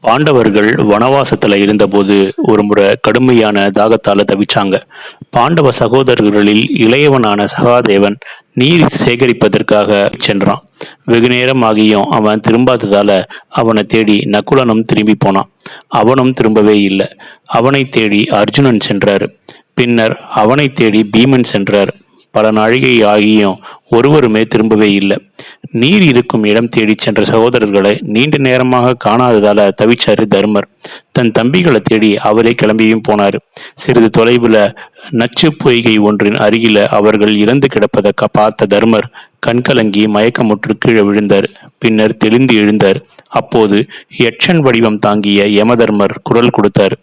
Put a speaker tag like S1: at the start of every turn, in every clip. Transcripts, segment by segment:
S1: பாண்டவர்கள் வனவாசத்துல இருந்தபோது ஒரு முறை கடுமையான தாகத்தால தவிச்சாங்க. பாண்டவ சகோதரர்களில் இளையவனான சகாதேவன் நீர் சேகரிப்பதற்காக சென்றான். வெகு நேரம் ஆகியும் அவன் திரும்பாததால அவனை தேடி நகுலனும் திரும்பி போனான். அவனும் திரும்பவே இல்லை. அவனை தேடி அர்ஜுனன் சென்றார். பின்னர் அவனை தேடி பீமன் சென்றார். பல நாழிகை ஆகியும் ஒருவருமே திரும்பவே இல்லை. நீர் இருக்கும் இடம் தேடிச் சென்ற சகோதரர்களை நீண்ட நேரமாக காணாததால தவிச்சாரு தர்மர். தன் தம்பிகளை தேடி அவரே கிளம்பியும் போனார். சிறிது தொலைவில் நச்சு பொய்கை ஒன்றின் அருகில அவர்கள் இறந்து கிடப்பதை க- பார்த்த தர்மர் கண்கலங்கி மயக்கமுற்று கீழே விழுந்தார். பின்னர் தெளிந்து எழுந்தார். அப்போது யட்சன் வடிவம் தாங்கிய யமதர்மர் குரல் கொடுத்தார்.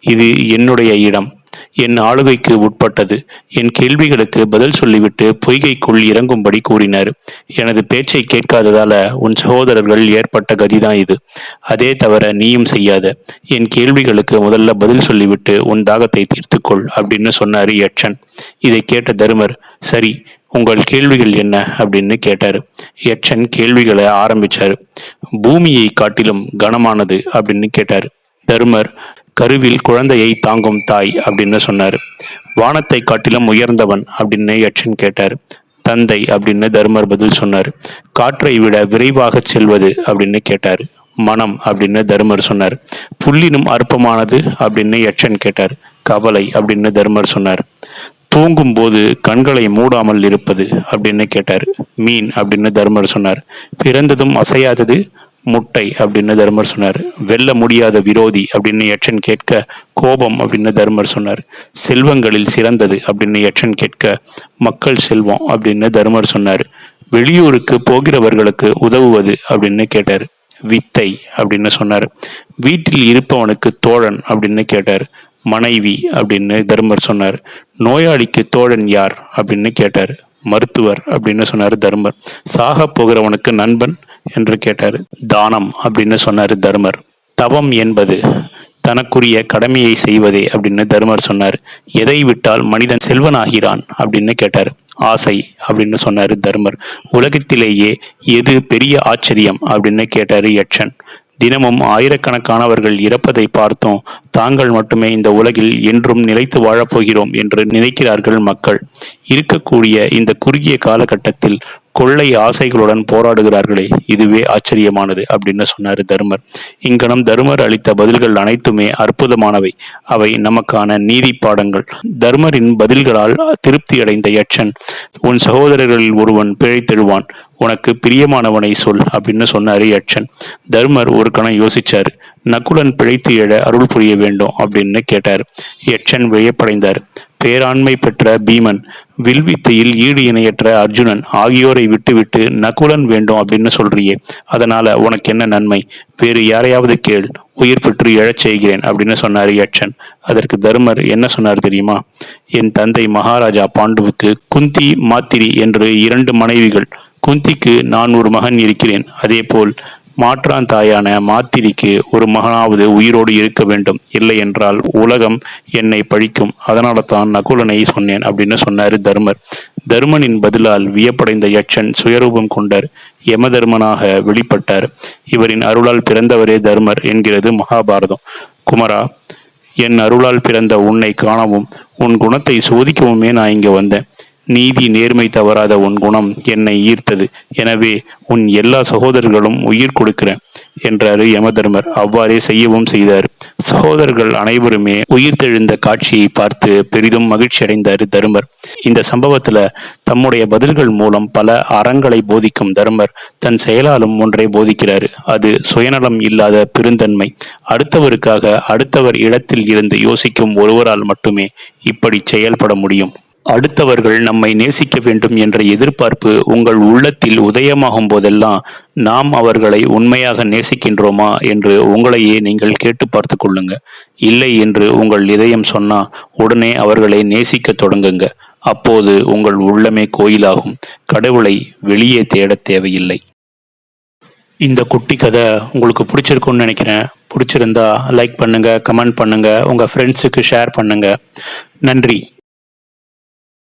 S1: இது என்னுடைய இடம். என் ஆளுகைக்கு உட்பட்டது. என் கேள்விகளுக்கு பதில் சொல்லிவிட்டு பொய்கைக்குள் இறங்கும்படி கூறினார். எனது பேச்சை கேட்காததால உன் சகோதரர்கள் ஏற்பட்ட கதிதான் இது. அதே தவிர நீயும் செய்யாத. என் கேள்விகளுக்கு முதல்ல பதில் சொல்லிவிட்டு உன் தாகத்தை தீர்த்துக்கொள் அப்படின்னு சொன்னார் யட்சன். இதை கேட்ட தருமர் சரி உங்கள் கேள்விகள் என்ன அப்படின்னு கேட்டார். யட்சன் கேள்விகளை ஆரம்பிச்சார். பூமியை காட்டிலும் கனமானது அப்படின்னு கேட்டார். தருமர் கருவில் குழந்தையை தாங்கும் தாய் அப்படின்னு சொன்னார். வானத்தை காட்டிலும் உயர்ந்தவன் அப்படின்னு யட்சன் கேட்டார். தந்தை அப்படின்னு தர்மர் பதில் சொன்னார். காற்றை விட விரைவாக செல்வது அப்படின்னு கேட்டார். மனம் அப்படின்னு தர்மர் சொன்னார். புல்லினும் அற்பமானது அப்படின்னு யட்சன் கேட்டார். கவலை அப்படின்னு தர்மர் சொன்னார். தூங்கும் போது கண்களை மூடாமல் இருப்பது அப்படின்னு கேட்டார். மீன் அப்படின்னு தர்மர் சொன்னார். பிறந்ததும் அசையாதது முட்டை அப்படின்னு தர்மர் சொன்னார். வெல்ல முடியாத விரோதி அப்படின்னு யட்சன் கேட்க கோபம் அப்படின்னு தர்மர் சொன்னார். செல்வங்களில் சிறந்தது அப்படின்னு யட்சன் கேட்க மக்கள் செல்வம் அப்படின்னு தர்மர் சொன்னார். வெளியூருக்கு போகிறவர்களுக்கு உதவுவது அப்படின்னு கேட்டார். வித்தை அப்படின்னு சொன்னார். வீட்டில் இருப்பவனுக்கு தோழன் அப்படின்னு கேட்டார். மனைவி அப்படின்னு தர்மர் சொன்னார். நோயாளிக்கு தோழன் யார் அப்படின்னு கேட்டார். மருத்துவர் அப்படின்னு சொன்னார் தர்மர். சாக போகிறவனுக்கு நண்பன் என்று கேட்டார். தானம் அப்படின்னு சொன்னார் தர்மர். தவம் என்பது தனக்குரிய கடமையை செய்வதே அப்படின்னு தர்மர் சொன்னார். எதை விட்டால் மனிதன் செல்வனாகிறான் அப்படின்னு கேட்டார். ஆசை அப்படின்னு சொன்னார் தர்மர். உலகத்திலேயே எது பெரிய ஆச்சரியம் அப்படின்னு கேட்டார் யட்சன் தினமும் ஆயிரக்கணக்கானவர்கள் இறப்பதை பார்த்தோம். தாங்கள் மட்டுமே இந்த உலகில் என்றும் நிலைத்து வாழப்போகிறோம் என்று நினைக்கிறார்கள் மக்கள். இருக்கக்கூடிய இந்த குறுகிய காலகட்டத்தில் கொள்ளை ஆசைகளுடன் போராடுகிறார்களே இதுவே ஆச்சரியமானது அப்படின்னு சொன்னார் தருமர். இங்கனம் தருமர் அளித்த பதில்கள் அனைத்துமே அற்புதமானவை. அவை நமக்கான நீதி பாடங்கள். தர்மரின் பதில்களால் திருப்தி அடைந்த யட்சன் உன் சகோதரர்களில் ஒருவன் பிழைத்தெழுவான் உனக்கு பிரியமானவனை சொல் அப்படின்னு சொன்னாரு யட்சன். தர்மர் ஒரு கணம் யோசிச்சார். நகுலன் பிழைத்து எழ அருள் புரிய வேண்டும் அப்படின்னு கேட்டார். யட்சன் வியப்படைந்தார். பேராண்மை பெற்ற பீமன் வில்வித்தையில் ஈடு இணையற்ற அர்ஜுனன் ஆகியோரை விட்டுவிட்டு நகுலன் வேண்டும் அப்படின்னு சொல்றியே. அதனால உனக்கு என்ன நன்மை? வேறு யாரையாவது கேள் உயிர் பெற்று எழச் செய்கிறேன் அப்படின்னு சொன்னார் யட்சன். அதற்கு தருமர் என்ன சொன்னார் தெரியுமா? என் தந்தை மகாராஜா பாண்டுவுக்கு குந்தி மாத்திரி என்று இரண்டு மனைவிகள் குந்திக்கு நான் ஒரு மகன் இருக்கிறேன். அதேபோல் மாற்றான் தாயான மாத்திரிக்கு ஒரு மகனாவது உயிரோடு இருக்க வேண்டும். இல்லை என்றால் உலகம் என்னை பழிக்கும். அதனால தான் நகுலனை சொன்னேன் அப்படின்னு சொன்னாரு தர்மர். தர்மனின் பதிலால் வியப்படைந்த யட்சன் சுயரூபம் கொண்டார் யமதர்மனாக வெளிப்பட்டார். இவரின் அருளால் பிறந்தவரே தர்மர் என்கிறது மகாபாரதம். குமரா என் அருளால் பிறந்த உன்னை காணவும் உன் குணத்தை சோதிக்கவுமே நான் இங்கே வந்தேன். நீதி நேர்மை தவறாத உன் குணம் என்னை ஈர்த்தது. எனவே உன் எல்லா சகோதரர்களும் உயிர் கொடுக்கிறேன் என்றாரு யமதர்மர். அவ்வாறே செய்யவும் செய்தார். சகோதரர்கள் அனைவருமே உயிர் தெழுந்த காட்சியை பார்த்து பெரிதும் மகிழ்ச்சி அடைந்தார் தருமர். இந்த சம்பவத்துல தம்முடைய பதில்கள் மூலம் பல அறங்களை போதிக்கும் தருமர் தன் செயலாலும் ஒன்றை போதிக்கிறார். அது சுயநலம் இல்லாத பெருந்தன்மை. அடுத்தவருக்காக அடுத்தவர் இடத்தில் இருந்து யோசிக்கும் ஒருவரால் மட்டுமே இப்படி செயல்பட முடியும். அடுத்தவர்கள் நம்மை நேசிக்க வேண்டும் என்ற எதிர்பார்ப்பு உங்கள் உள்ளத்தில் உதயமாகும் போதெல்லாம் நாம் அவர்களை உண்மையாக நேசிக்கின்றோமா என்று உங்களையே நீங்கள் கேட்டு பார்த்து கொள்ளுங்க. இல்லை என்று உங்கள் இதயம் சொன்னா உடனே அவர்களை நேசிக்க தொடங்குங்க. அப்போது உங்கள் உள்ளமே கோயிலாகும். கடவுளை வெளியே தேட தேவையில்லை. இந்த குட்டி கதை உங்களுக்கு பிடிச்சிருக்கும்னு நினைக்கிறேன். பிடிச்சிருந்தா லைக் பண்ணுங்க கமெண்ட் பண்ணுங்க உங்க ஃப்ரெண்ட்ஸுக்கு ஷேர் பண்ணுங்க. நன்றி.